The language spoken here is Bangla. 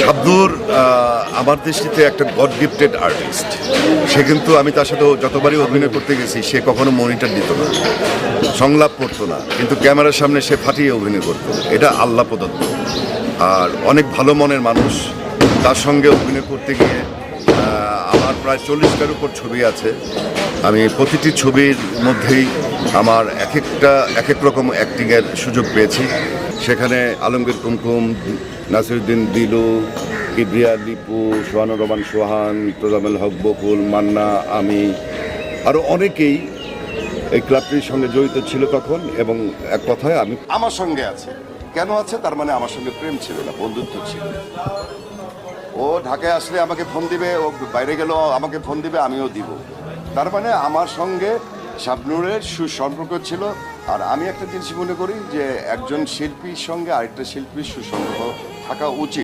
শাবদুর আহ, আমার দৃষ্টিতে একটা গড গিফটেড আর্টিস্ট সে কিন্তু আমি তার সাথে যতবারই অভিনয় করতে গেছি সে কখনো মনিটর দিত না সংলাপ করতো না কিন্তু ক্যামেরার সামনে সে ফাটিয়ে অভিনয় করতো। এটা আল্লাহ প্রদত্ত। আর অনেক ভালো মনের মানুষ তার সঙ্গে অভিনয় করতে গিয়ে আমার প্রায় চল্লিশটার উপর ছবি আছে। আমি প্রতিটি ছবির মধ্যেই আমার এক একটা এক এক রকম অ্যাক্টিংয়ের সুযোগ পেয়েছি। সেখানে আলমগীর কুমকুম নাসিরুদ্দিন দিলু, কিবরিয়া লিপু সোহানুর রহমান সোহান তোজামেল হক, বকুল, মান্না, আমি আরও অনেকেই এই ক্লাবটির সঙ্গে জড়িত ছিল তখন এবং এক কথায় আমি আমার সঙ্গে আছে। কেন আছে? তার মানে আমার সঙ্গে প্রেম ছিল না, বন্ধুত্ব ছিল। ও ঢাকায় আসলে আমাকে ফোন দিবে, ও বাইরে গেল আমাকে ফোন দিবে, আমিও দিব। তার মানে আমার সঙ্গে শাবনুরের সুসম্পর্ক ছিল। আর আমি একটা জিনিস মনে করি যে একজন শিল্পীর সঙ্গে আরেকটা শিল্পীর সুসম্পর্ক থাকা উচিত।